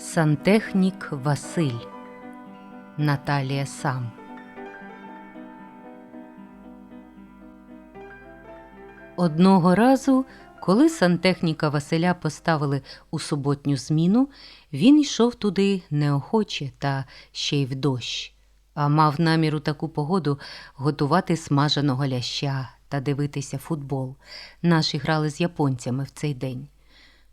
Сантехнік Василь Наталія Сам Одного разу, коли сантехніка Василя поставили у суботню зміну, він йшов туди неохоче та ще й в дощ, а мав намір у таку погоду готувати смаженого ляща та дивитися футбол. Наші грали з японцями в цей день.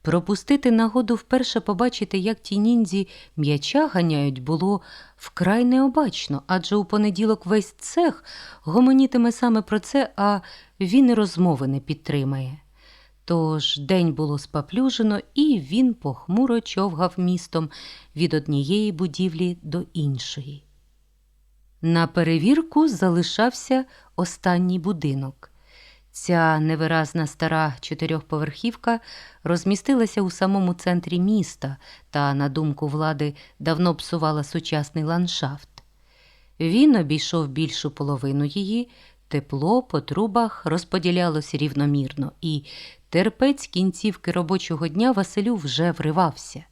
Пропустити нагоду вперше побачити, як ті ніндзі м'яча ганяють, було вкрай необачно, адже у понеділок весь цех гомонітиме саме про це, а він і розмови не підтримає. Тож день було спаплюжено, і він похмуро човгав містом від однієї будівлі до іншої. На перевірку залишався останній будинок. Ця невиразна стара чотирьохповерхівка розмістилася у самому центрі міста та, на думку влади, давно псувала сучасний ландшафт. Він обійшов більшу половину її, тепло по трубах розподілялося рівномірно, і терпець кінцівки робочого дня Василю вже вривався.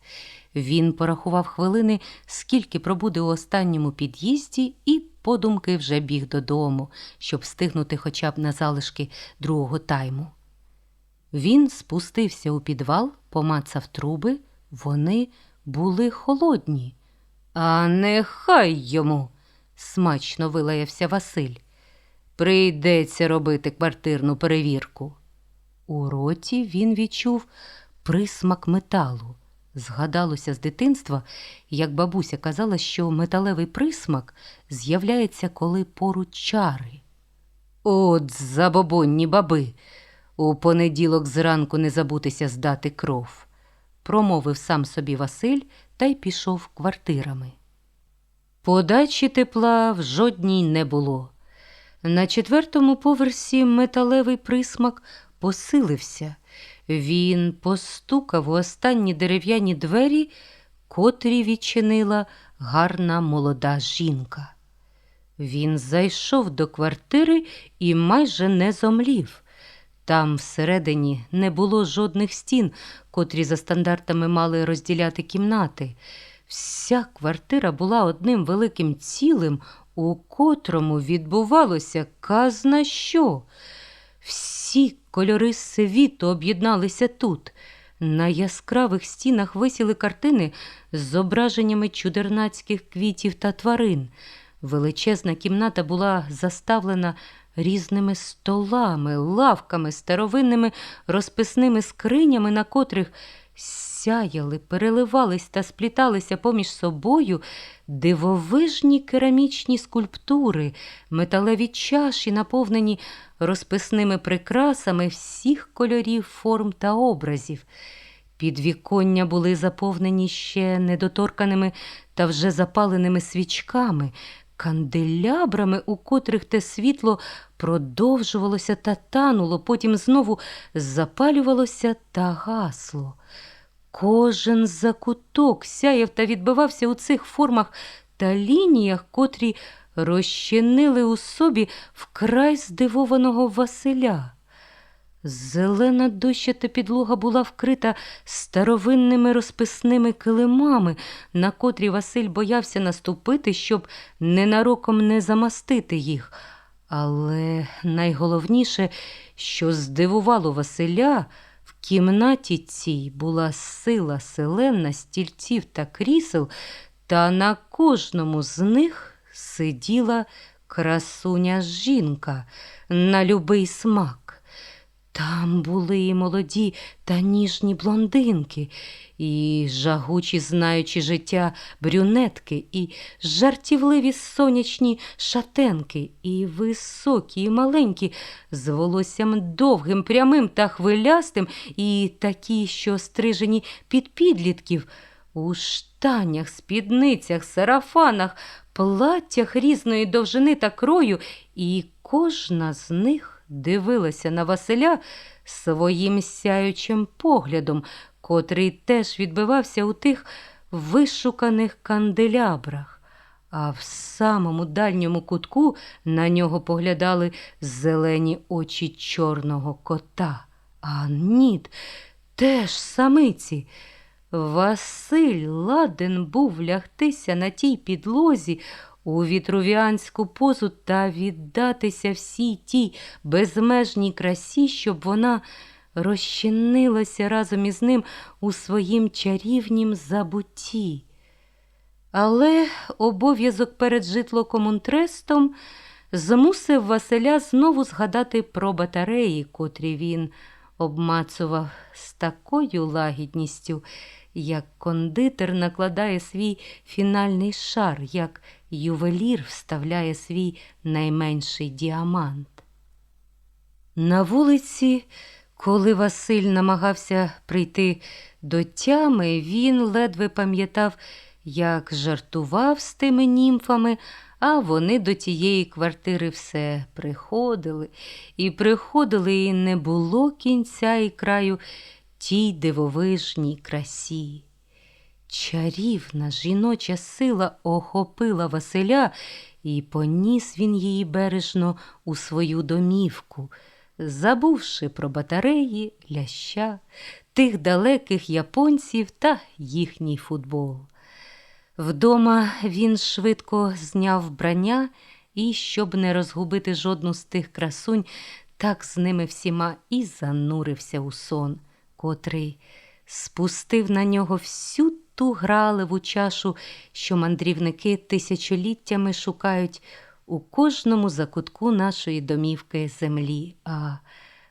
Він порахував хвилини, скільки пробуде у останньому під'їзді, і подумки вже біг додому, щоб встигнути хоча б на залишки другого тайму. Він спустився у підвал, помацав труби, вони були холодні. А нехай йому, смачно вилаявся Василь. Прийдеться робити квартирну перевірку. У роті він відчув присмак металу. Згадалося з дитинства, як бабуся казала, що металевий присмак з'являється, коли поруч чари. От забобонні баби, у понеділок зранку не забутися здати кров, промовив сам собі Василь та й пішов квартирами. Подачі тепла в жодній не було. На четвертому поверсі металевий присмак посилився. Він постукав у останні дерев'яні двері, котрі відчинила гарна молода жінка. Він зайшов до квартири і майже не зомлів. Там всередині не було жодних стін, котрі за стандартами мали розділяти кімнати. Вся квартира була одним великим цілим, у котрому відбувалося казна що. Всі кольори світу об'єдналися тут. На яскравих стінах висіли картини з зображеннями чудернацьких квітів та тварин. Величезна кімната була заставлена різними столами, лавками, старовинними розписними скринями, на котрих сяяли, переливались та спліталися поміж собою дивовижні керамічні скульптури, металеві чаші, наповнені розписними прикрасами всіх кольорів, форм та образів. Підвіконня були заповнені ще недоторканими та вже запаленими свічками, канделябрами, у котрих те світло продовжувалося та тануло, потім знову запалювалося та гасло. Кожен закуток сяяв та відбивався у цих формах та лініях, котрі розчинили у собі вкрай здивованого Василя. Зелена дощата підлога була вкрита старовинними розписними килимами, на котрі Василь боявся наступити, щоб ненароком не замастити їх. Але найголовніше, що здивувало Василя, в кімнаті цій була сила селена стільців та крісел, та на кожному з них сиділа красуня жінка на любий смак. Там були і молоді та ніжні блондинки, і жагучі, знаючи життя брюнетки, і жартівливі сонячні шатенки, і високі, і маленькі, з волоссям довгим, прямим та хвилястим, і такі, що стрижені під підлітків, у штанях, спідницях, сарафанах, платтях різної довжини та крою, і кожна з них дивилася на Василя своїм сяючим поглядом, котрий теж відбивався у тих вишуканих канделябрах. А в самому дальньому кутку на нього поглядали зелені очі чорного кота. А нід теж самиці. Василь ладен був лягтися на тій підлозі у вітрувіанську позу та віддатися всій тій безмежній красі, щоб вона розчинилася разом із ним у своїм чарівнім забутті. Але обов'язок перед житлокомунтрестом змусив Василя знову згадати про батареї, котрі він обмацував з такою лагідністю, як кондитер накладає свій фінальний шар, як ювелір вставляє свій найменший діамант. На вулиці, коли Василь намагався прийти до тями, він ледве пам'ятав, як жартував з тими німфами, а вони до тієї квартири все приходили і приходили, і не було кінця і краю тій дивовижній красі. Чарівна жіноча сила охопила Василя, і поніс він її бережно у свою домівку, забувши про батареї, ляща, тих далеких японців та їхній футбол. Вдома він швидко зняв вбрання і, щоб не розгубити жодну з тих красунь, так з ними всіма і занурився у сон, котрий спустив на нього всю ту граливу чашу, що мандрівники тисячоліттями шукають у кожному закутку нашої домівки землі. А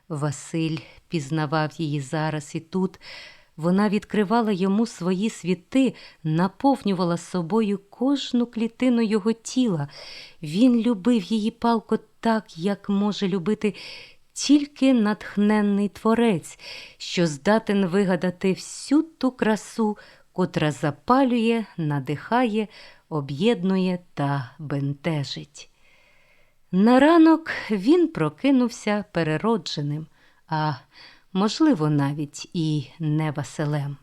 Василь пізнавав її зараз і тут. Вона відкривала йому свої світи, наповнювала собою кожну клітину його тіла. Він любив її палко так, як може любити тільки натхненний творець, що здатен вигадати всю ту красу, котра запалює, надихає, об'єднує та бентежить. На ранок він прокинувся переродженим, а можливо, навіть і не Василем.